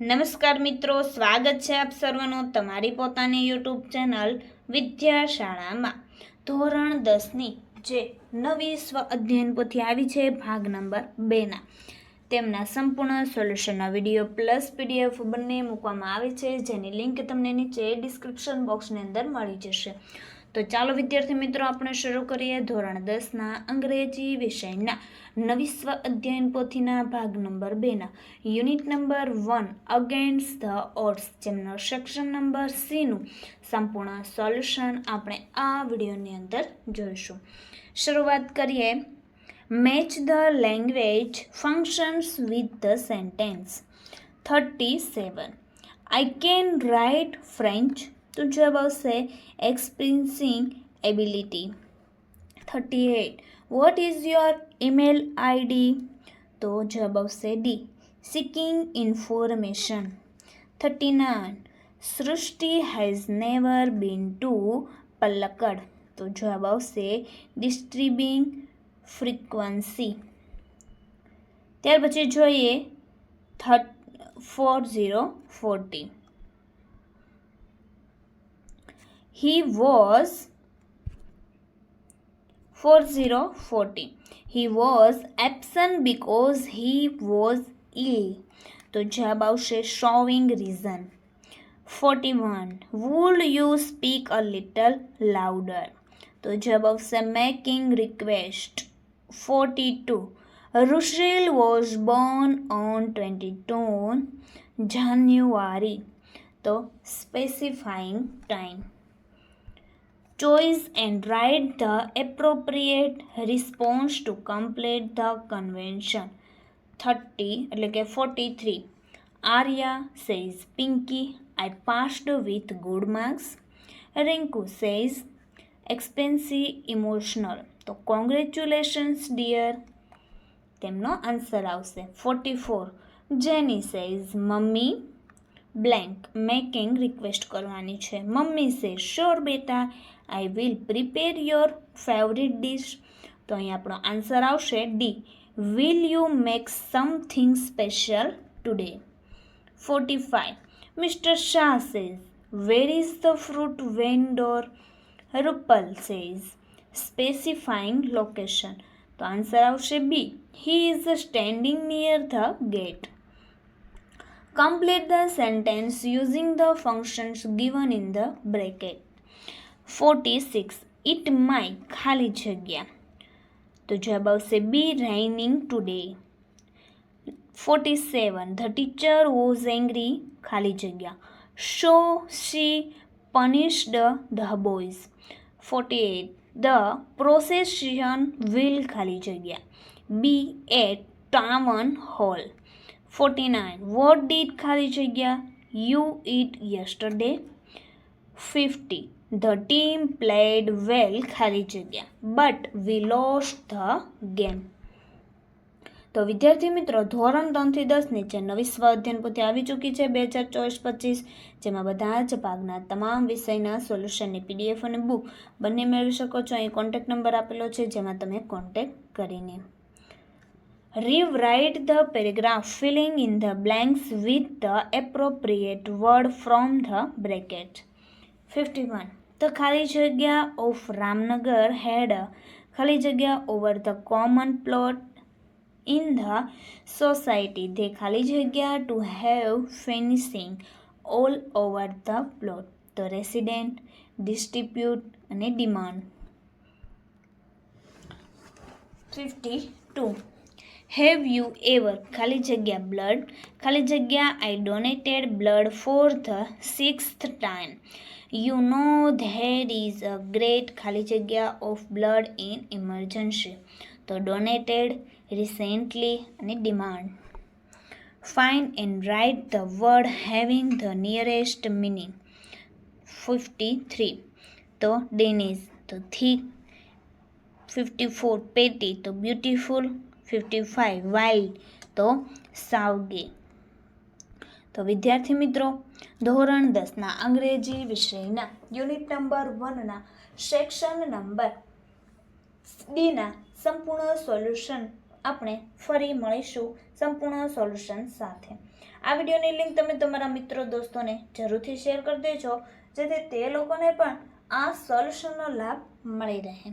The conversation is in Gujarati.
નમસ્કાર મિત્રો, સ્વાગત છે આપ સર્વનું તમારી પોતાની યુટ્યુબ ચેનલ વિદ્યાશાળામાં. ધોરણ દસની જે નવી સ્વ અધ્યયન પોથી આવી છે, ભાગ નંબર બેના. તેમના સંપૂર્ણ સોલ્યુશનના વીડિયો પ્લસ પીડીએફ બંને મૂકવામાં આવે છે, જેની લિંક તમને નીચે ડિસ્ક્રિપ્શન બોક્સની અંદર મળી જશે. તો ચાલો વિદ્યાર્થી મિત્રો, આપણે શરૂ કરીએ ધોરણ દસના અંગ્રેજી વિષયના નવી સ્વ અધ્યયન પોથીના ભાગ નંબર બેના. Unit number one against the odds જેમનો સેક્શન નંબર સીનું સંપૂર્ણ સોલ્યુશન આપણે આ વિડીયોની અંદર જોઈશું. શરૂઆત કરીએ. Match the language functions with the sentence thirty seven I can write French તો જવાબ આવશે experiencing ability thirty eight what is your email ID તો જવાબ આવશે D seeking information thirty nine Srishti has never been to Palakkad તો જવાબ આવશે ડિસ્ટ્રીબિંગ ફ્રીક્વન્સી ત્યાર પછી જોઈએ થર્ટ four zero forty he was 4040 he was absent because he was ill તો જવાબ આવશે showing reason 41 would you speak a little louder તો જવાબ આવશે making request 42 Rushil was born on 22 January તો specifying time Choose and write the appropriate response to complete the convention 30 એટલે કે 43 Arya says Pinky I passed with good marks Rinku says expensive emotional તો congratulations dear તેમનો આન્સર આવશે 44 Jenny says mummy blank making request કરવાની છે મમ્મી સે શ્યોર બેટા I will prepare your favourite dish તો અહીં આપણો આન્સર આવશે D will you make something special today forty five mister Shah says where is the fruit vendor Rupal says specifying location તો આન્સર આવશે B he is standing near the gate Complete the sentence using the functions given in the bracket. 46. It might ખાલી જગ્યા તો જવાબ આવશે બી raining today. 47. The teacher was angry ખાલી જગ્યા so she punished the boys. 48. The procession will ખાલી જગ્યા be at town hall. 49 what did ખાલી જગ્યા you eat yesterday 50 the team played well ખાલી જગ્યા but we lost the game તો વિદ્યાર્થી મિત્રો, ધોરણ ત્રણથી દસ નીચે નવી સ્વ અધ્યયન પોથી આવી ચૂકી છે બે હજાર ચોવીસ પચીસ, જેમાં બધા જ ભાગના તમામ વિષયના સોલ્યુશનની પીડીએફ અને બુક બંને મેળવી શકો છો. અહીં કોન્ટેક્ટ નંબર આપેલો છે, જેમાં તમે કોન્ટેક્ટ કરીને rewrite the paragraph filling in the blanks with the appropriate word from the the bracket. 51. The ખાલી જગ્યા of Ramnagar had a ખાલી જગ્યા over the common plot in the society. They ખાલી જગ્યા to have finishing all over the plot. The resident, distribute અને demand. 52. હેવ યુ એવર ખાલી જગ્યા બ્લડ ખાલી જગ્યા I donated blood for the sixth time you know there is a great ખાલી જગ્યા ઓફ બ્લડ ઇન ઇમરજન્સી તો ડોનેટેડ રિસેન્ટલી અને demand fine and write the word having the nearest meaning fifty three તો ડેનિઝ તો થીક ફિફ્ટી ફોર પેટી તો બ્યુટીફુલ ફિફ્ટી ફાઇવ વાઇલ્ડ તો સાવગે તો વિદ્યાર્થી મિત્રો, ધોરણ દસના અંગ્રેજી વિષયના યુનિટ નંબર વનના સેક્શન નંબર ડીના સંપૂર્ણ સોલ્યુશન આપણે ફરી મળીશું સંપૂર્ણ સોલ્યુશન સાથે. આ વિડીયોની લિંક તમે તમારા મિત્રો દોસ્તોને જરૂરથી શેર કરી દેજો, જેથી તે લોકોને પણ આ સોલ્યુશનનો લાભ મળી રહે.